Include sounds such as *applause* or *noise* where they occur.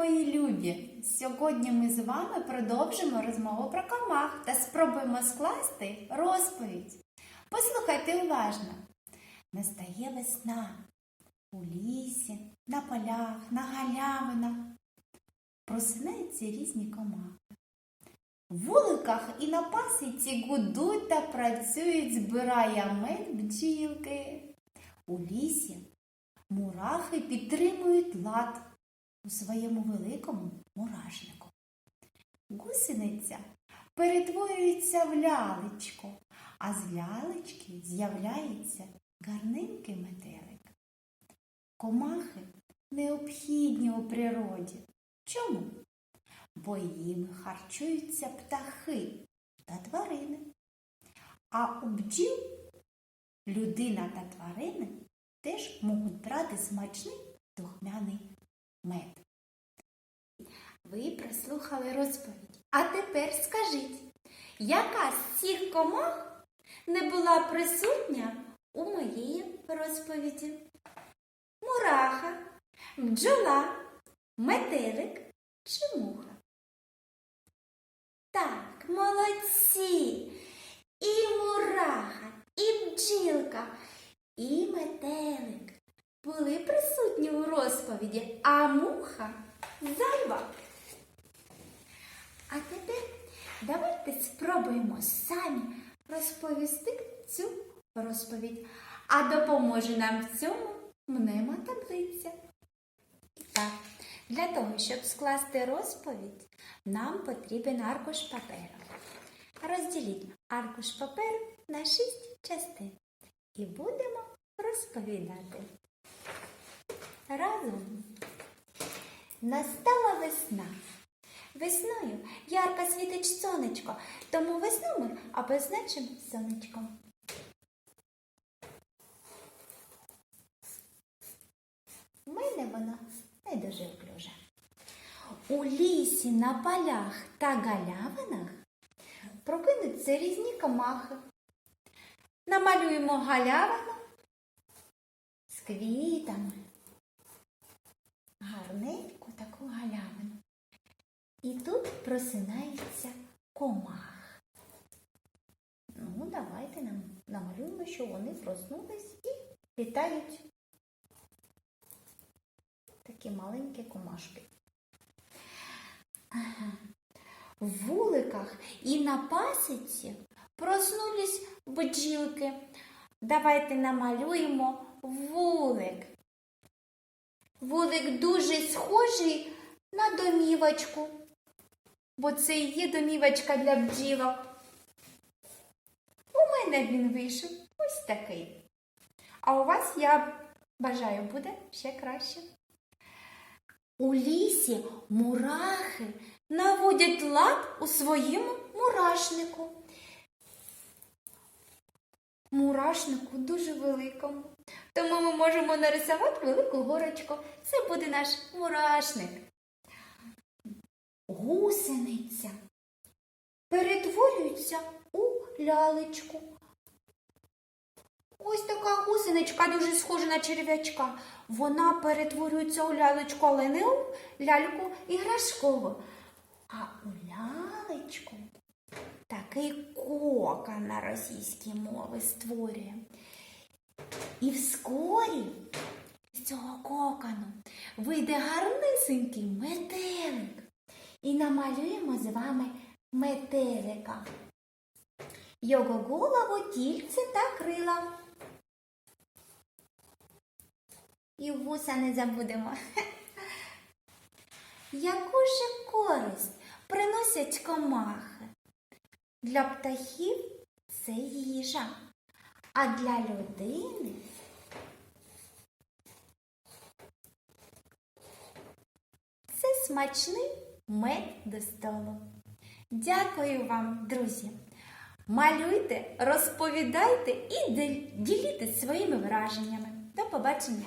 мої любі! Сьогодні ми з вами продовжимо розмову про комах та спробуємо скласти розповідь. Послухайте уважно. Настає весна у лісі, на полях, на галявинах. Просинаються різні комахи. В вуликах і на пасіці гудуть та працюють, збирає мед бджілки. У лісі мурахи підтримують лад у своєму великому мурашнику. Гусениця перетворюється в лялечку, а з лялечки з'являється гарненький метелик. Комахи необхідні у природі. Чому? Бо їм харчуються птахи та тварини. А у бджіл людина та тварини теж можуть брати смачний духмяний мед. Ви прослухали розповідь. А тепер скажіть, яка з цих комах не була присутня у моїй розповіді? Мураха, бджола, метелик чи муха? Так, молодці! І мураха, і бджілка, і метелик були присутні у розповіді, а муха зайва. А тепер давайте спробуємо самі розповісти цю розповідь. А допоможе нам в цьому мнемотаблиця. І так, для того, щоб скласти розповідь, нам потрібен аркуш паперу. Розділіть аркуш паперу на шість частин і будемо розповідати. Разом настала весна. Весною ярко світить сонечко, тому весну ми обозначимо сонечком. У мене воно не дуже вклюже. У лісі, на полях та галявинах прокинуться різні комахи. Намалюємо галявину з квітами. Гарненьку таку галявину. І тут просинається комах. Ну, давайте нам намалюємо, що вони проснулись і літають такі маленькі комашки. Ага. В вуликах і на пасіці проснулись бджілки. Давайте намалюємо вулик. Вулик дуже схожий на домівочку, бо це є домівочка для бджілок. У мене він вийшов ось такий. А у вас, я бажаю, буде ще краще. У лісі мурахи наводять лад у своєму мурашнику. Мурашнику дуже великому. Тому ми можемо нарисувати велику горочку. Це буде наш мурашник. Гусениця перетворюється у лялечку. Ось така гусеничка дуже схожа на черв'ячка. Вона перетворюється у лялечку, але не у ляльку іграшкову, а у лялечку такий кокон на російській мові створює. І вскорі з цього кокону вийде гарнисенький метелик. І намалюємо з вами метелика. Його голову, тільце та крила. І вуса не забудемо. *laughs* Яку ж користь приносять комахи? Для птахів це їжа, а для людини це смачний мед до столу. Дякую вам, друзі! Малюйте, розповідайте і діліться своїми враженнями. До побачення!